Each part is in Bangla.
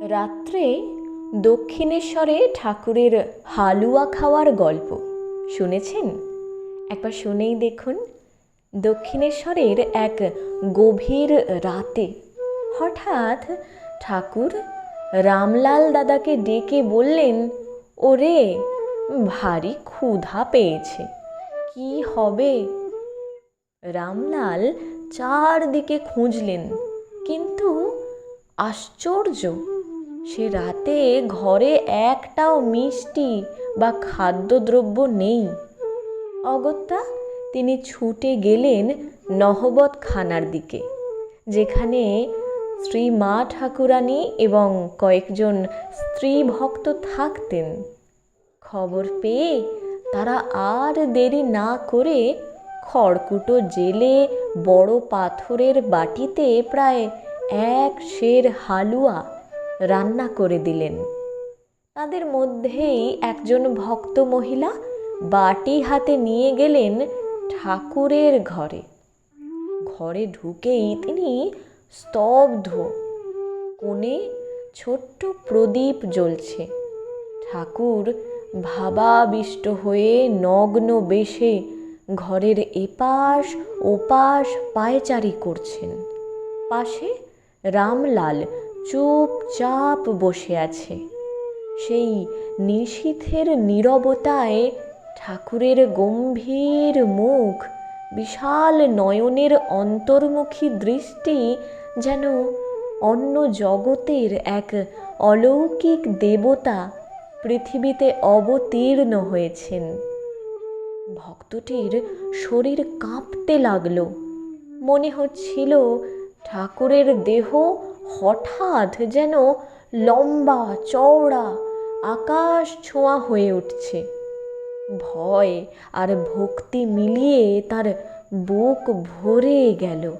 রাত্রে দক্ষিণেশ্বরে ঠাকুরের হালুয়া খাওয়ার গল্প। শুনেছেন? একবার শুনেই দেখুন, দক্ষিণেশ্বরের এক গভীর রাতে হঠাৎ ঠাকুর রামলাল দাদাকে ডেকে বললেন, ওরে, ভারী ক্ষুধা পেয়েছে, কি হবে? রামলাল চারদিকে খুঁজলেন, কিন্তু আশ্চর্য সে রাতে ঘরে একটাও মিষ্টি বা খাদ্যদ্রব্য নেই। অগত্যা তিনি ছুটে গেলেন নহবত খানার দিকে, যেখানে শ্রী মা ঠাকুরানী এবং কয়েকজন স্ত্রী ভক্ত থাকতেন। খবর পেয়ে তারা আর দেরি না করে খড়কুটো জেলে বড় পাথরের বাটিতে প্রায় এক সের হালুয়া রান্না করে দিলেন। তাদের মধ্যেই একজন ভক্ত মহিলা বাটি হাতে নিয়ে গেলেন ঠাকুরের ঘরে। ঘরে ঢুকেই তিনি স্তব্ধ। কোণে ছোট্ট প্রদীপ জ্বলছে। ঠাকুর ভাবাবিষ্ট হয়ে নগ্ন বেশে ঘরের এপাশ ওপাশ পায়চারি করছেন। পাশে রামলাল চুপচাপ বসে আছে। সেই নিশীথের নীরবতায় ঠাকুরের গম্ভীর মুখ, বিশাল নয়নের অন্তর্মুখী দৃষ্টি যেন অন্য জগতের এক অলৌকিক দেবতা পৃথিবীতে অবতীর্ণ হয়েছেন। ভক্তটির শরীর কাঁপতে লাগল। মনে হচ্ছিল ঠাকুরের দেহ হঠাৎ যেন লম্বা চওড়া আকাশ ছোঁয়া হয়ে উঠছে। ভয় আর ভক্তি মিলিয়ে তার বুক ভরে গেল।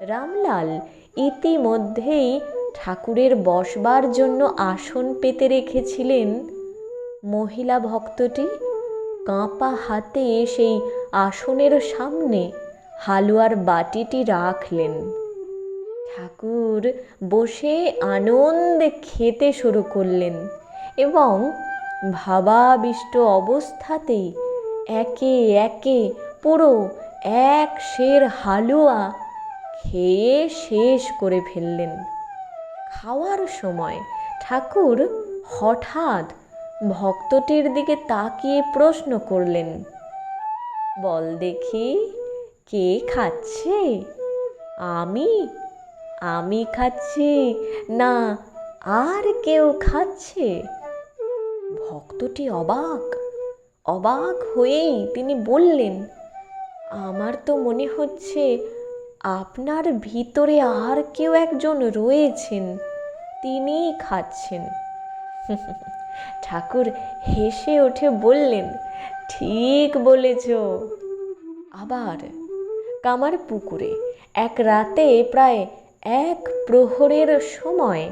রামলাল ইতিমধ্যেই ঠাকুরের বসবার জন্য আসন পেতে রেখেছিলেন। মহিলা ভক্তটি কাঁপা হাতে সেই আসনের সামনে হালুয়ার বাটিটি রাখলেন। ঠাকুর বসে আনন্দে খেতে শুরু করলেন এবং ভাবাবিষ্ট অবস্থাতেই একে একে পুরো এক সের হালুয়া খেয়ে শেষ করে ফেললেন। খাওয়ার সময় ঠাকুর হঠাৎ ভক্তটির দিকে তাকিয়ে প্রশ্ন করলেন, বল দেখি, কে খাচ্ছে? আমি আমি খাচ্ছি? না, আর কেউ খাচ্ছে? ভক্তটি অবাক। অবাক হয়েই তিনি বললেন, আমার তো মনে হচ্ছে আপনার ভিতরে আর কেউ একজন রয়েছেন। তিনিই খাচ্ছেন। ঠাকুর হেসে উঠে বললেন, ঠিক বলেছ। আবার কামার পুকুরে এক রাতে প্রায় এক প্রহরের সময়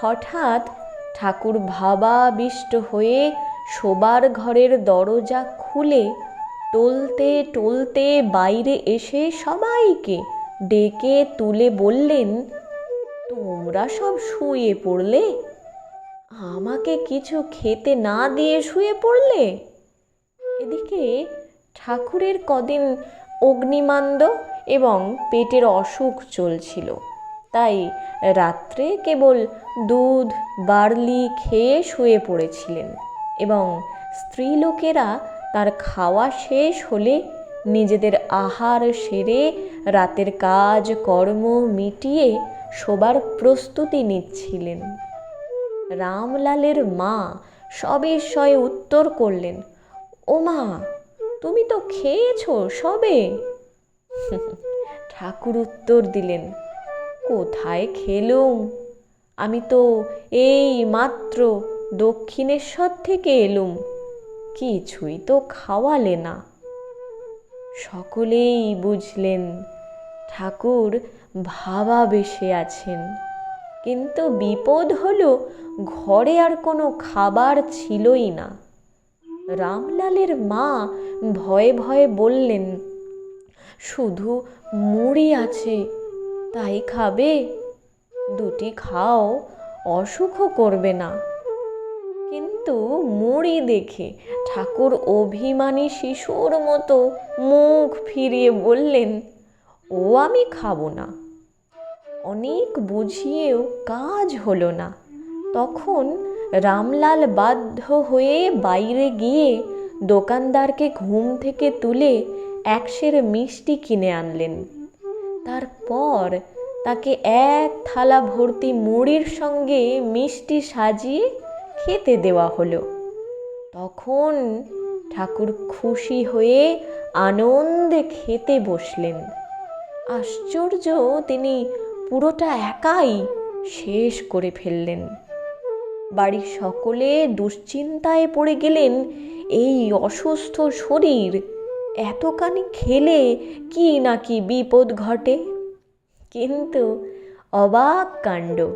হঠাৎ ঠাকুর ভাবাবিষ্ট হয়ে শোবার ঘরের দরজা খুলে টলতে টলতে বাইরে এসে সবাইকে ডেকে তুলে বললেন, তোমরা সব শুয়ে পড়লে? আমাকে কিছু খেতে না দিয়ে শুয়ে পড়লে? এদিকে ঠাকুরের কদিন অগ্নিমান্দ এবং পেটের অসুখ চলছিল। তাই রাত্রে কেবল দুধ, বার্লি খেয়ে শুয়ে পড়েছিলেন এবং স্ত্রীলোকেরা তার খাওয়া শেষ হলে নিজেদের আহার সেরে রাতের কাজ, কর্ম মিটিয়ে শোবার প্রস্তুতি নিচ্ছিলেন। রামলালের মা সবিস্ময়ে উত্তর করলেন, ও মা, তুমি তো খেয়েছো সবে? ঠাকুর উত্তর দিলেন কোথায় খেলুম? আমি তো এই মাত্র দক্ষিণেশ্বর থেকে এলুম। কিছুই তো খাওয়ালে না। সকলেই বুঝলেন, ঠাকুর ভাবাবেশে আছেন। কিন্তু বিপদ হলো ঘরে আর কোনো খাবার ছিলই না। রামলালের মা ভয়ে ভয়ে বললেন, শুধু মুড়ি আছে তাই খাবে। দুটি খাও, অসুখও করবে না। কিন্তু মুড়ি দেখে ঠাকুর অভিমানী শিশুর মতো মুখ ফিরিয়ে বললেন, ও আমি খাব না। অনেক বুঝিয়েও কাজ হলো না তখন রামলাল বাধ্য হয়ে বাইরে গিয়ে দোকানদারকে ঘুম থেকে তুলে একশের মিষ্টি কিনে আনলেন। তারপর তাকে এক থালা ভর্তি মুড়ির সঙ্গে মিষ্টি সাজিয়ে খেতে দেওয়া হলো। তখন ঠাকুর খুশি হয়ে আনন্দে খেতে বসলেন। আশ্চর্য, তিনি পুরোটা একাই শেষ করে ফেললেন। বাড়ির সকলে দুশ্চিন্তায় পড়ে গেলেন এই অসুস্থ শরীর। এতখানি খেলে কি নাকি বিপদ ঘটে? কিন্তু অবাক কাণ্ড।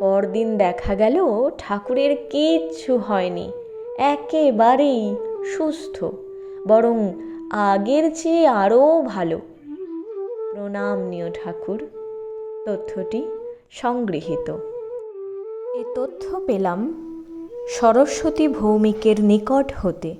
পরদিন দেখা গেল ঠাকুরের কিচ্ছু হয়নি, একেবারেই সুস্থ, বরং আগের চেয়ে আরও ভালো। প্রণাম নিও ঠাকুর। তথ্যটি সংগৃহীত। এ তথ্য পেলাম সরস্বতী ভৌমিকের নিকট হতে।